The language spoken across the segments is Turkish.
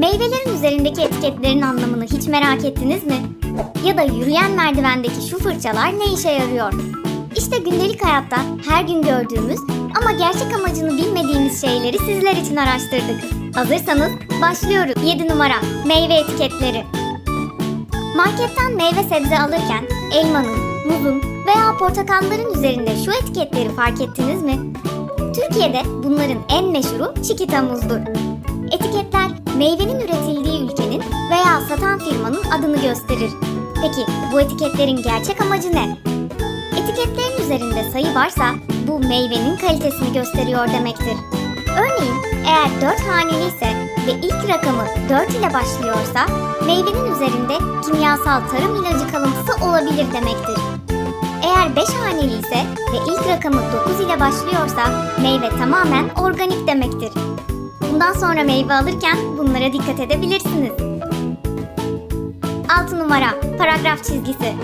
Meyvelerin üzerindeki etiketlerin anlamını hiç merak ettiniz mi? Ya da yürüyen merdivendeki şu fırçalar ne işe yarıyor? İşte gündelik hayatta her gün gördüğümüz ama gerçek amacını bilmediğimiz şeyleri sizler için araştırdık. Hazırsanız başlıyoruz. 7 numara Meyve etiketleri. Marketten meyve sebze alırken elmanın, muzun veya portakalların üzerinde şu etiketleri fark ettiniz mi? Türkiye'de bunların en meşhuru Çikita muzdur. Etiketler meyvenin üretildiği ülkenin veya satan firmanın adını gösterir. Peki bu etiketlerin gerçek amacı ne? Etiketlerin üzerinde sayı varsa bu meyvenin kalitesini gösteriyor demektir. Örneğin eğer 4 haneli ise ve ilk rakamı 4 ile başlıyorsa meyvenin üzerinde kimyasal tarım ilacı kalıntısı olabilir demektir. Eğer 5 haneli ise ve ilk rakamı 9 ile başlıyorsa meyve tamamen organik demektir. Bundan sonra meyve alırken bunlara dikkat edebilirsiniz. 6 numara paragraf çizgisi.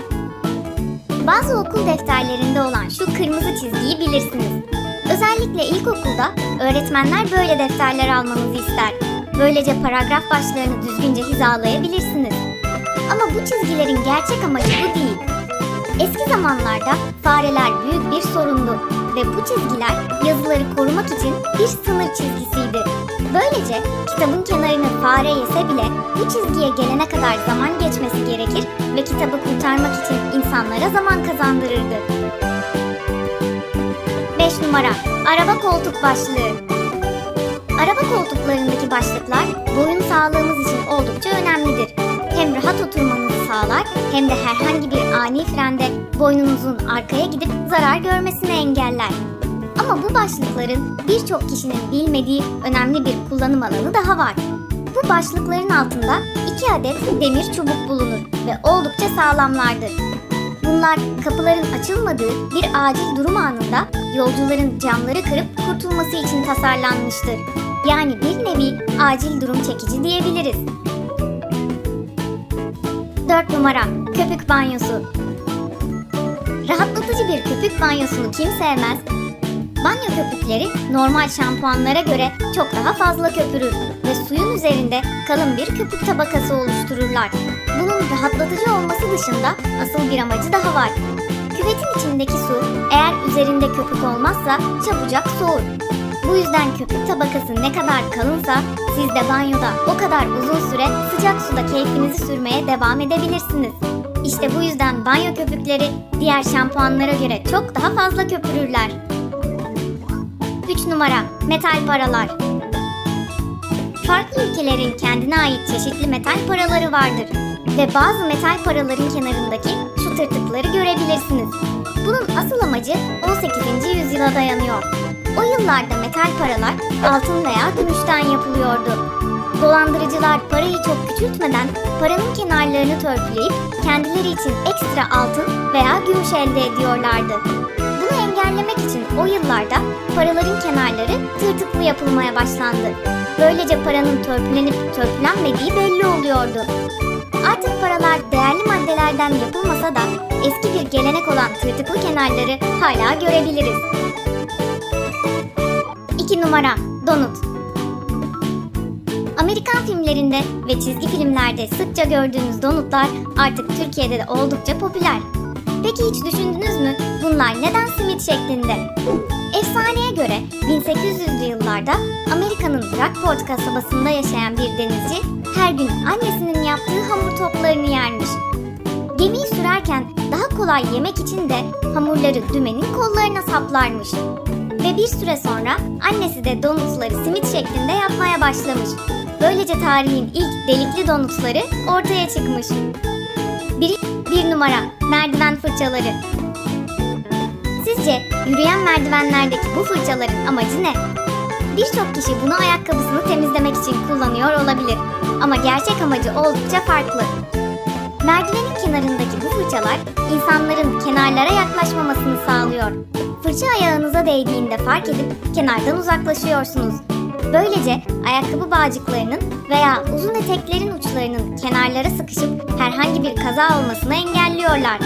Bazı okul defterlerinde olan şu kırmızı çizgiyi bilirsiniz. Özellikle ilkokulda öğretmenler böyle defterler almanızı ister. Böylece paragraf başlarını düzgünce hizalayabilirsiniz. Ama bu çizgilerin gerçek amacı bu değil. Eski zamanlarda fareler büyük bir sorundu ve bu çizgiler yazıları korumak için bir sınır çizgisiydi. Böylece kitabın kenarını fare yese bile bu çizgiye gelene kadar zaman geçmesi gerekir ve kitabı kurtarmak için insanlara zaman kazandırırdı. 5 numara Araba koltuk başlığı Araba koltuklarındaki başlıklar boyun sağlığımız için oldukça önemlidir. Hem rahat oturmanızı sağlar hem de herhangi bir ani frende boynunuzun arkaya gidip zarar görmesini engeller. Ama bu başlıkların birçok kişinin bilmediği önemli bir kullanım alanı daha var. Bu başlıkların altında iki adet demir çubuk bulunur ve oldukça sağlamlardır. Bunlar kapıların açılmadığı bir acil durum anında yolcuların camları kırıp kurtulması için tasarlanmıştır. Yani bir nevi acil durum çekici diyebiliriz. 4 numara Köpük banyosu Rahatlatıcı bir köpük banyosunu kim sevmez? Banyo köpükleri normal şampuanlara göre çok daha fazla köpürür ve suyun üzerinde kalın bir köpük tabakası oluştururlar. Bunun rahatlatıcı olması dışında asıl bir amacı daha var. Küvetin içindeki su eğer üzerinde köpük olmazsa çabucak soğur. Bu yüzden köpük tabakası ne kadar kalınsa siz de banyoda o kadar uzun süre sıcak suda keyfinizi sürmeye devam edebilirsiniz. İşte bu yüzden banyo köpükleri diğer şampuanlara göre çok daha fazla köpürürler. 3 numara metal paralar. Farklı ülkelerin kendine ait çeşitli metal paraları vardır ve bazı metal paraların kenarındaki şu tırtıkları görebilirsiniz. Bunun asıl amacı 18. yüzyıla dayanıyor. O yıllarda metal paralar altın veya gümüşten yapılıyordu. Dolandırıcılar parayı çok küçültmeden paranın kenarlarını törpüleyip kendileri için ekstra altın veya gümüş elde ediyorlardı. Engellemek için o yıllarda paraların kenarları tırtıklı yapılmaya başlandı. Böylece paranın törpülenip törpülenmediği belli oluyordu. Artık paralar değerli maddelerden yapılmasa da eski bir gelenek olan tırtıklı kenarları hala görebiliriz. 2 numara Donut Amerikan filmlerinde ve çizgi filmlerde sıkça gördüğümüz donutlar artık Türkiye'de de oldukça popüler. Peki hiç düşündünüz mü bunlar neden simit şeklinde? Efsaneye göre 1800'lü yıllarda Amerika'nın Rockport kasabasında yaşayan bir denizci her gün annesinin yaptığı hamur toplarını yermiş. Gemiyi sürerken daha kolay yemek için de hamurları dümenin kollarına saplarmış. Ve bir süre sonra annesi de donutları simit şeklinde yapmaya başlamış. Böylece tarihin ilk delikli donutları ortaya çıkmış. Bir, bir numara merdiven fırçaları. Sizce yürüyen merdivenlerdeki bu fırçaların amacı ne? Birçok kişi bunu ayakkabısını temizlemek için kullanıyor olabilir. Ama gerçek amacı oldukça farklı. Merdivenin kenarındaki bu fırçalar insanların kenarlara yaklaşmamasını sağlıyor. Fırça ayağınıza değdiğinde fark edip kenardan uzaklaşıyorsunuz. Böylece ayakkabı bağcıklarının veya uzun eteklerin uçlarının kenarlara sıkışıp herhangi bir kaza olmasını engelliyorlar.